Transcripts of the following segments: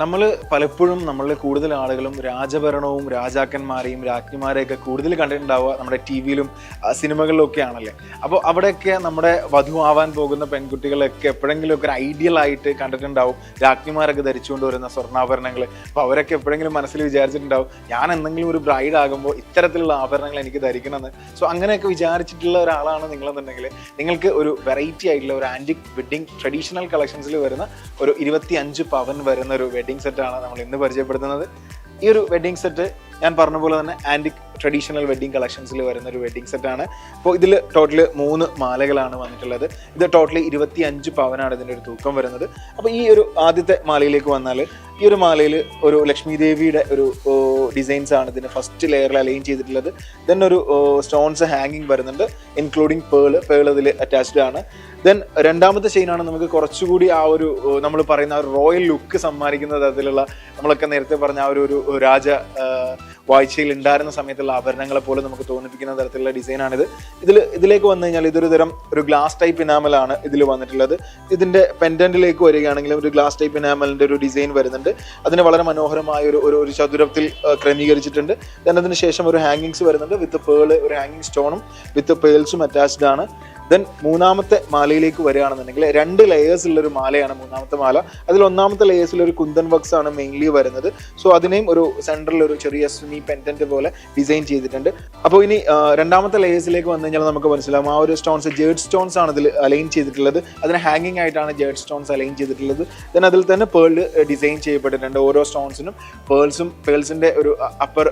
നമ്മൾ പലപ്പോഴും നമ്മൾ കൂടുതൽ ആളുകളും രാജഭരണവും രാജാക്കന്മാരെയും രാജ്ഞിമാരെയൊക്കെ കൂടുതൽ കണ്ടിട്ടുണ്ടാവുക നമ്മുടെ ടി വിയിലും സിനിമകളിലൊക്കെ ആണല്ലേ? അപ്പോൾ അവിടെയൊക്കെ നമ്മുടെ വധുവാവാൻ പോകുന്ന പെൺകുട്ടികളൊക്കെ എപ്പോഴെങ്കിലും ഒക്കെ ഒരു ഐഡിയൽ ആയിട്ട് കണ്ടിട്ടുണ്ടാവും. രാജ്ഞിമാരൊക്കെ ധരിച്ചുകൊണ്ട് വരുന്ന സ്വർണാഭരണങ്ങൾ അപ്പോൾ അവരൊക്കെ എപ്പോഴെങ്കിലും മനസ്സിൽ വിചാരിച്ചിട്ടുണ്ടാവും ഞാൻ എന്തെങ്കിലും ഒരു ബ്രൈഡ് ആകുമ്പോൾ ഇത്തരത്തിലുള്ള ആഭരണങ്ങൾ എനിക്ക് ധരിക്കണമെന്ന്. സോ അങ്ങനെയൊക്കെ വിചാരിച്ചിട്ടുള്ള ഒരാളാണ് നിങ്ങളെന്നുണ്ടെങ്കിൽ നിങ്ങൾക്ക് ഒരു വെറൈറ്റി ആയിട്ടുള്ള ഒരു ആന്റിക് വെഡ്ഡിങ് ട്രഡീഷണൽ കളക്ഷൻസിൽ വരുന്ന ഒരു ഇരുപത്തി അഞ്ച് പവൻ വരുന്ന ഒരു വെഡ്ഡിങ് സെറ്റാണ് നമ്മൾ ഇന്ന് പരിചയപ്പെടുത്തുന്നത്. ഈ ഒരു വെഡ്ഡിംഗ് സെറ്റ് ഞാൻ പറഞ്ഞ പോലെ തന്നെ ആന്റിക് ട്രഡീഷണൽ വെഡ്ഡിംഗ് കളക്ഷൻസിൽ വരുന്ന ഒരു വെഡ്ഡിംഗ് സെറ്റാണ് അപ്പോൾ ഇതിൽ ടോട്ടൽ മൂന്ന് മാലകളാണ് വന്നിട്ടുള്ളത്. ഇത് ടോട്ടൽ ഇരുപത്തി അഞ്ച് പവനാണ് ഇതിന്റെ ഒരു തൂക്കം വരുന്നത്. അപ്പോൾ ഈ ഒരു ആദ്യത്തെ മാലയിലേക്ക് വന്നാൽ ഈ ഒരു മാലയിൽ ഒരു ലക്ഷ്മി ദേവിയുടെ ഒരു ഡിസൈൻസ് ആണ് ഇതിന് ഫസ്റ്റ് ലെയറിൽ അലൈൻ ചെയ്തിട്ടുള്ളത്. ദെൻ ഒരു സ്റ്റോൺസ് ഹാങ്ങിങ് വരുന്നുണ്ട് ഇൻക്ലൂഡിങ് പേൾ പേൾ ഇതിൽ അറ്റാച്ച്ഡ് ആണ്. ദെൻ രണ്ടാമത്തെ ചെയിനാണ് നമുക്ക് കുറച്ചുകൂടി ആ ഒരു നമ്മൾ പറയുന്ന ഒരു റോയൽ ലുക്ക് സമ്മാനിക്കുന്ന തരത്തിലുള്ള നമ്മളൊക്കെ നേരത്തെ പറഞ്ഞ ആ ഒരു ഒരു രാജ വാഴ്ചയിൽ ഉണ്ടായിരുന്ന സമയത്തുള്ള ആഭരണങ്ങളെ പോലെ നമുക്ക് തോന്നിപ്പിക്കുന്ന തരത്തിലുള്ള ഡിസൈനാണിത് ഇതിൽ ഇതിലേക്ക് വന്നു കഴിഞ്ഞാൽ ഇതൊരു തരം ഒരു ഗ്ലാസ് ടൈപ്പ് ഇനാമലാണ് ഇതിൽ വന്നിട്ടുള്ളത്. ഇതിന്റെ പെൻഡന്റിലേക്ക് വരികയാണെങ്കിലും ഒരു ഗ്ലാസ് ടൈപ്പ് ഇനാമലിന്റെ ഒരു ഡിസൈൻ വരുന്നുണ്ട്. അതിന് വളരെ മനോഹരമായ ഒരു ഒരു ഒരു ചതുരത്തിൽ ക്രമീകരിച്ചിട്ടുണ്ട്. ദെൻ അതിന് ശേഷം ഒരു ഹാങ്ങിങ്സ് വരുന്നുണ്ട്. വിത്ത് പേൾ ഒരു ഹാങ്ങിങ് സ്റ്റോണും വിത്ത് പേൾസും അറ്റാച്ച്ഡ് ആണ്. ദെൻ മൂന്നാമത്തെ മാലയിലേക്ക് വരികയാണെന്നുണ്ടെങ്കിൽ രണ്ട് ലെയേഴ്സ് ഉള്ള ഒരു മാലയാണ് മൂന്നാമത്തെ മാല. അതിൽ ഒന്നാമത്തെ ലെയേഴ്സിൽ ഒരു കുന്തൻ വർക്ക്സ് ആണ് മെയിൻലി വരുന്നത്. സോ അതിനെയും ഒരു സെൻട്രൽ ഒരു ചെറിയ സ്വിമി പെൻഡന്റ് പോലെ ഡിസൈൻ ചെയ്തിട്ടുണ്ട്. അപ്പോൾ ഇനി രണ്ടാമത്തെ ലെയേഴ്സിലേക്ക് വന്നു കഴിഞ്ഞാൽ നമുക്ക് മനസ്സിലാവും. ആ ഒരു സ്റ്റോൺസ് ജേഡ് സ്റ്റോൺസ് ആണ് ഇതിൽ അലൈൻ ചെയ്തിട്ടുള്ളത്. അതിന് ഹാങ്ങിങ് ആയിട്ടാണ് ജേഡ് സ്റ്റോൺസ് അലൈൻ ചെയ്തിട്ടുള്ളത്. ദെൻ അതിൽ തന്നെ പേൾ ഡിസൈൻ ചെയ്യപ്പെട്ടിട്ടുണ്ട്. ഓരോ സ്റ്റോൺസിനും പേൾസും പേൾസിന്റെ ഒരു അപ്പർ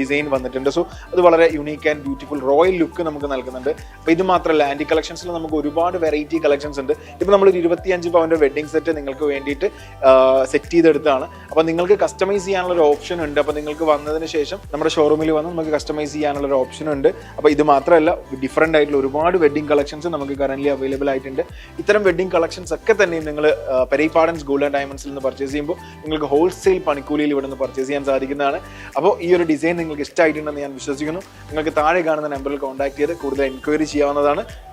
ഡിസൈൻ വന്നിട്ടുണ്ട്. സോ അത് വളരെ unique and beautiful royal look നമുക്ക് നൽകുന്നുണ്ട്. അപ്പോൾ ഇത് മാത്രമല്ല ആന്റി കളക്ഷൻസിൽ നമുക്ക് ഒരുപാട് വെറൈറ്റി കളക്ഷൻസ് ഉണ്ട്. ഇപ്പോൾ നമ്മൾ ഒരു ഇരുപത്തിയഞ്ച് പവന്റെ വെഡ്ഡിംഗ് സെറ്റ് നിങ്ങൾക്ക് വേണ്ടിയിട്ട് സെറ്റ് ചെയ്തെടുത്താണ് അപ്പോൾ നിങ്ങൾക്ക് കസ്റ്റമൈസ് ചെയ്യാനുള്ള ഒരു ഓപ്ഷൻ ഉണ്ട്. അപ്പോൾ നിങ്ങൾക്ക് വന്നതിന് ശേഷം നമ്മുടെ ഷോറൂമിൽ വന്ന് നമുക്ക് കസ്റ്റമൈസ് ചെയ്യാനുള്ള ഒരു ഓപ്ഷൻ ഉണ്ട്. അപ്പോൾ ഇത് മാത്രമല്ല ഡിഫറെന്റ് ആയിട്ടുള്ള ഒരുപാട് വെഡ്ഡിംഗ് കളക്ഷൻസ് നമുക്ക് കറന്റ്ലി അവൈലബിൾ ആയിട്ടുണ്ട്. ഇത്തരം വെഡ്ഡിംഗ് കളക്ഷൻസ് ഒക്കെ തന്നെയും നിങ്ങൾ പെരൈപാടൻസ് ഗോൾഡ് ആൻഡ് ഡയമണ്ട്സിൽ നിന്ന് പർച്ചേസ് ചെയ്യുമ്പോൾ നിങ്ങൾക്ക് ഹോൾസെയിൽ പണിക്കൂലിയിൽ ഇവിടെ നിന്ന് പർച്ചേസ് ചെയ്യാൻ സാധിക്കുന്നതാണ്. അപ്പോൾ ഈ ഒരു ഡിസൈൻ നിങ്ങൾക്ക് ഇഷ്ടമായിട്ടുണ്ടെന്ന് ഞാൻ വിശ്വസിക്കുന്നു. നിങ്ങൾക്ക് താഴെ കാണുന്ന നമ്പറിൽ കോൺടാക്ട് ചെയ്ത് കൂടുതൽ എൻക്വയറി ചെയ്യാവുന്നതാണ്.